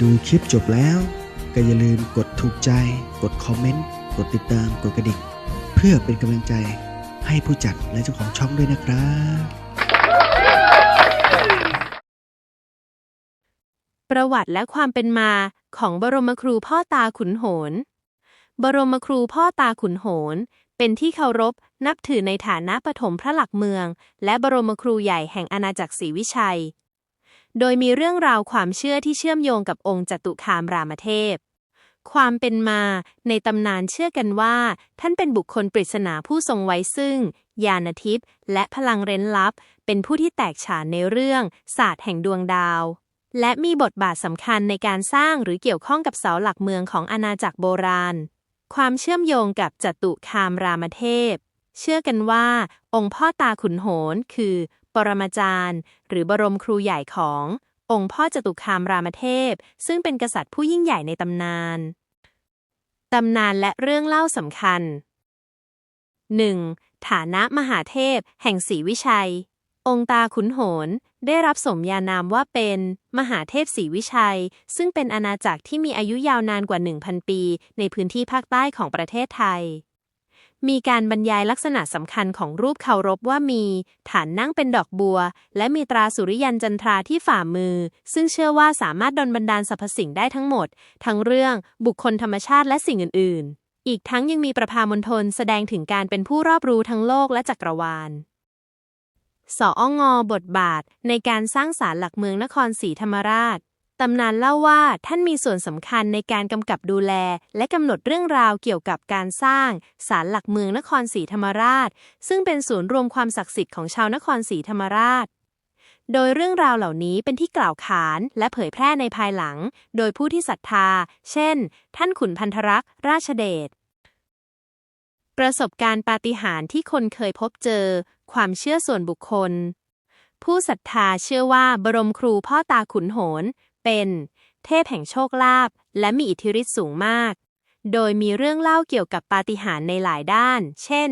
ดูคลิปจบแล้ว ก็อย่าลืมกดถูกใจ กดคอมเมนต์ กดติดตาม กดกระดิ่ง เพื่อเป็นกำลังใจให้ผู้จัดและเจ้าของช่องด้วยนะครับ ประวัติและความเป็นมาของบรมครูพ่อตาขุนโหน บรมครูพ่อตาขุนโหน เป็นที่เคารพนับถือในฐานะปฐมพระหลักเมือง และบรมครูใหญ่แห่งอาณาจักรศรีวิชัย โดยมีเรื่องราวความเชื่อที่เชื่อมโยงกับองค์จตุคามรามเทพ ความเป็นมาในตำนานเชื่อกันว่า ท่านเป็นบุคคลปริศนาผู้ทรงไว้ซึ่ง ญาณทิพย์และพลังเร้นลับ เป็นผู้ที่แตกฉานในเรื่องศาสตร์แห่งดวงดาว และมีบทบาทสำคัญในการสร้างหรือเกี่ยวข้องกับเสาหลักเมืองของอาณาจักรโบราณ ความเชื่อมโยงกับจตุคามรามเทพ เชื่อกันว่า องค์พ่อตาขุนโหนคือ ปรมาจารย์ หรือบรมครูใหญ่ของ องค์พ่อจตุคามรามเทพ ซึ่งเป็นกษัตริย์ผู้ยิ่งใหญ่ในตำนาน ตำนานและเรื่องเล่าสำคัญ 1. ฐานะมหาเทพ แห่งศรีวิชัย องค์ตาขุนโหน ได้รับสมญานามว่าเป็น มหาเทพศรีวิชัย ซึ่งเป็นอาณาจักรที่มีอายุยาวนานกว่า 1,000 ปี ในพื้นที่ภาคใต้ของประเทศไทย มีการบรรยายลักษณะสำคัญของรูปเคารพว่ามี ฐานนั่งเป็นดอกบัว และมีตราสุริยันจันทราที่ฝ่ามือ ซึ่งเชื่อว่าสามารถดลบันดาลสรรพสิ่งได้ทั้งหมด ทั้งเรื่องบุคคลธรรมชาติและสิ่งอื่น ๆ อีกทั้งยังมีประพามณฑลแสดงถึงการเป็นผู้รอบรู้ทั้งโลกและจักรวาลสอองบทบาทในการสร้างศาลหลักเมืองนครศรีธรรมราช ตำนานเล่าว่าท่านมีส่วนสำคัญในการกำกับดูแล และกำหนดเรื่องราวเกี่ยวกับการสร้างศาลหลักเมืองนครศรีธรรมราช ซึ่งเป็นศูนย์รวมความศักดิ์สิทธิ์ของชาวนครศรีธรรมราช โดยเรื่องราวเหล่านี้เป็นที่กล่าวขานและเผยแพร่ในภายหลัง โดยผู้ที่ศรัทธา เช่น ท่านขุนพันธรักษ์ราชเดชประสบการณ์ปาฏิหาริย์ที่คนเคยพบเจอ ความเชื่อส่วนบุคคล ผู้ศรัทธาเชื่อว่าบรมครูพ่อตาขุนโหน เป็นเทพแห่งโชคลาภและมีอิทธิฤทธิ์สูงมาก โดยมีเรื่องเล่าเกี่ยวกับปาฏิหาริย์ในหลายด้าน เช่น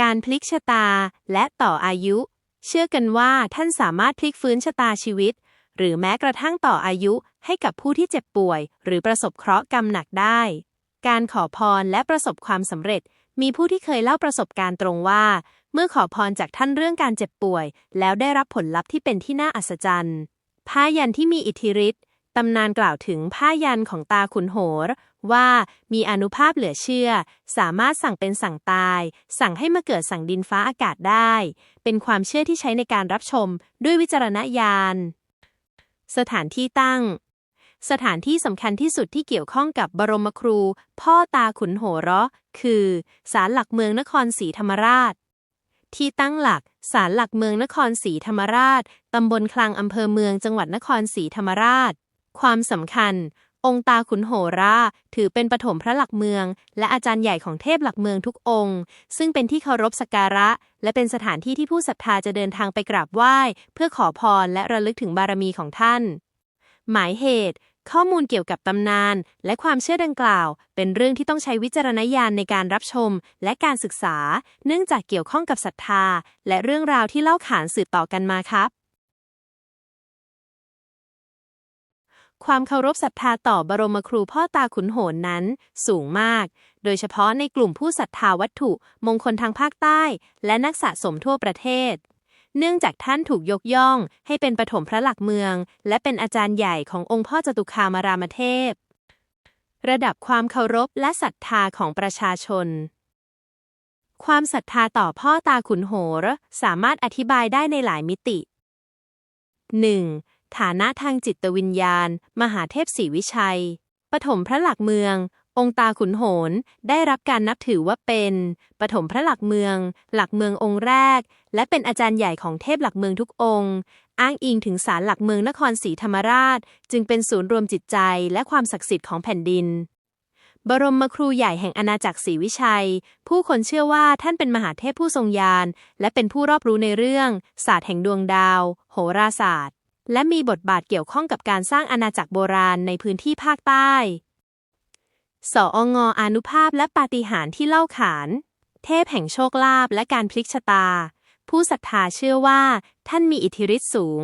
การพลิกชะตาและต่ออายุ เชื่อกันว่าท่านสามารถพลิกฟื้นชะตาชีวิต หรือแม้กระทั่งต่ออายุให้กับผู้ที่เจ็บป่วย หรือประสบเคราะห์กรรมหนักได้ การขอพรและประสบความสำเร็จ มีผู้ที่เคยเล่าประสบการณ์ตรงว่า เมื่อขอพรจากท่านเรื่องการเจ็บป่วย แล้วได้รับผลลัพธ์ที่เป็นที่น่าอัศจรรย์ ผ้ายันที่มีอิทธิฤทธิ์ตำนานกล่าวถึงผ้ายันของตาขุนโหร ว่ามีอนุภาพเหลือเชื่อ สามารถสั่งเป็นสั่งตาย สั่งให้มาเกิดสั่งดินฟ้าอากาศได้ เป็นความเชื่อที่ใช้ในการรับชมด้วยวิจารณญาณ สถานที่ตั้ง สถานที่สำคัญที่สุดที่เกี่ยวข้องกับบรมครู พ่อตาขุนโหรคือศาลหลักเมืองนครศรีธรรมราช ที่ตั้งหลักศาลหลักเมืองนครศรีธรรมราช ตำบลคลังอำเภอเมืองจังหวัดนครศรีธรรมราช ความสำคัญ องค์ตาขุนโหรา ถือเป็นปฐมพระหลักเมือง และอาจารย์ใหญ่ของเทพหลักเมืองทุกองค์ ซึ่งเป็นที่เคารพสักการะ และเป็นสถานที่ที่ผู้ศรัทธาจะเดินทางไปกราบไหว้ เพื่อขอพรและระลึกถึงบารมีของท่าน หมายเหตุ ข้อมูลเกี่ยวกับตำนาน และความเชื่อดังกล่าว เป็นเรื่องที่ต้องใช้วิจารณญาณในการรับชม และการศึกษา เนื่องจากเกี่ยวข้องกับศรัทธา และเรื่องราวที่เล่าขานสืบต่อกันมาครับ ความเคารพศรัทธาต่อบรมครูพ่อตาขุนโหนนั้น สูงมาก โดยเฉพาะในกลุ่มผู้ศรัทธาวัตถุ มงคลทางภาคใต้ และนักสะสมทั่วประเทศ เนื่องจากท่านถูกยกย่องให้เป็นปฐมพระหลักเมือง และเป็นอาจารย์ใหญ่ขององค์พ่อจตุคามารามเทพ ระดับความเคารพและศรัทธาของประชาชน ความศรัทธาต่อพ่อตาขุนโหรสามารถอธิบายได้ในหลายมิติ 1. ฐานะทางจิตวิญญาณ มหาเทพศรีวิชัย ปฐมพระหลักเมือง องค์ตาขุนโหนได้รับการนับถือว่าเป็นปฐมพระหลักเมือง หลักเมืององค์แรก และเป็นอาจารย์ใหญ่ของเทพหลักเมืองทุกองค์ อ้างอิงถึงศาลหลักเมืองนครศรีธรรมราช จึงเป็นศูนย์รวมจิตใจและความศักดิ์สิทธิ์ของแผ่นดิน บรมครูใหญ่แห่งอาณาจักรศรีวิชัย ผู้คนเชื่อว่าท่านเป็นมหาเทพผู้ทรงญาณและเป็นผู้รอบรู้ในเรื่อง ศาสตร์แห่งดวงดาว โหราศาสตร์ และมีบทบาทเกี่ยวข้องกับการสร้างอาณาจักรโบราณในพื้นที่ภาคใต้ สองอนุภาพและปาฏิหาริย์ที่เล่าขาน เทพแห่งโชคลาภและการพลิกชะตา ผู้ศรัทธาเชื่อว่า ท่านมีอิทธิฤทธิ์สูง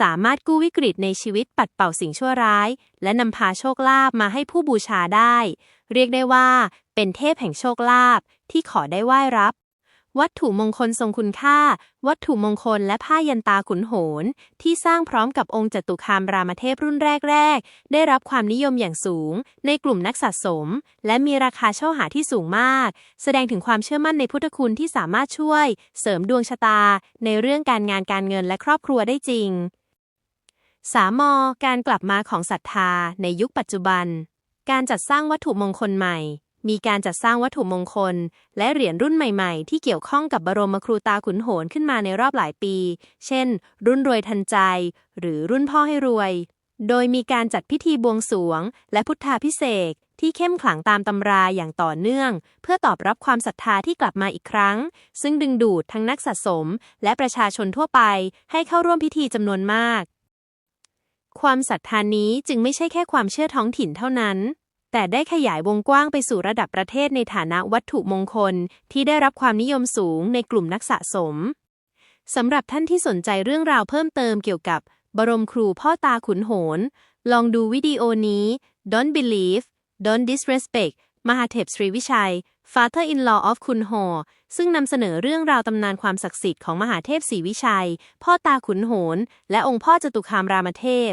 สามารถกู้วิกฤตในชีวิตปัดเป่าสิ่งชั่วร้าย และนำพาโชคลาภมาให้ผู้บูชาได้ เรียกได้ว่า เป็นเทพแห่งโชคลาภที่ขอได้ไหว้รับ วัตถุมงคลทรงคุณค่า วัตถุมงคลและผ้ายันตาขุนโหน ที่สร้างพร้อมกับองค์จตุคามรามเทพรุ่นแรก ๆ ได้รับความนิยมอย่างสูง ในกลุ่มนักสะสม และมีราคาเช่าหาที่สูงมาก แสดงถึงความเชื่อมั่นในพุทธคุณที่สามารถช่วย เสริมดวงชะตา ในเรื่องการงานการเงินและครอบครัวได้จริง สามอการกลับมาของศรัทธาในยุคปัจจุบัน การจัดสร้างวัตถุมงคลใหม่ มีการจัดสร้างวัตถุมงคล และเหรียญรุ่นใหม่ๆ ที่เกี่ยวข้องกับบรมครูตาขุนโหนขึ้นมาในรอบหลายปี เช่น รุ่นรวยทันใจ หรือรุ่นพ่อให้รวย โดยมีการจัดพิธีบวงสรวง และพุทธาพิเศษที่เข้มขลังตามตำราอย่างต่อเนื่อง เพื่อตอบรับความศรัทธาที่กลับมาอีกครั้ง ซึ่งดึงดูดทั้งนักสะสม และประชาชนทั่วไป ให้เข้าร่วมพิธีจำนวนมาก ความศรัทธานี้จึงไม่ใช่แค่ความเชื่อท้องถิ่นเท่านั้น แต่ได้ขยายวงกว้างไปสู่ระดับประเทศในฐานะวัตถุมงคล ที่ได้รับความนิยมสูงในกลุ่มนักสะสม สำหรับท่านที่สนใจเรื่องราวเพิ่มเติมเกี่ยวกับ บรมครูพ่อตาขุนโหน ลองดูวิดีโอนี้ Don't believe Don't disrespect มหาเทพศรีวิชัย Father-in-law of คุณโหซึ่งนำเสนอเรื่องราวตำนานความศักดิ์สิทธิ์ของมหาเทพศรีวิชัย พ่อตาขุนโหน และองค์พ่อจตุคามรามเทพ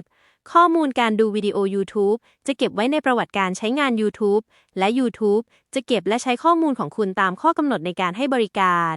ข้อมูลการดูวิดีโอ YouTube จะเก็บไว้ในประวัติการใช้งาน YouTube และ YouTube จะเก็บและใช้ข้อมูลของคุณตามข้อกำหนดในการให้บริการ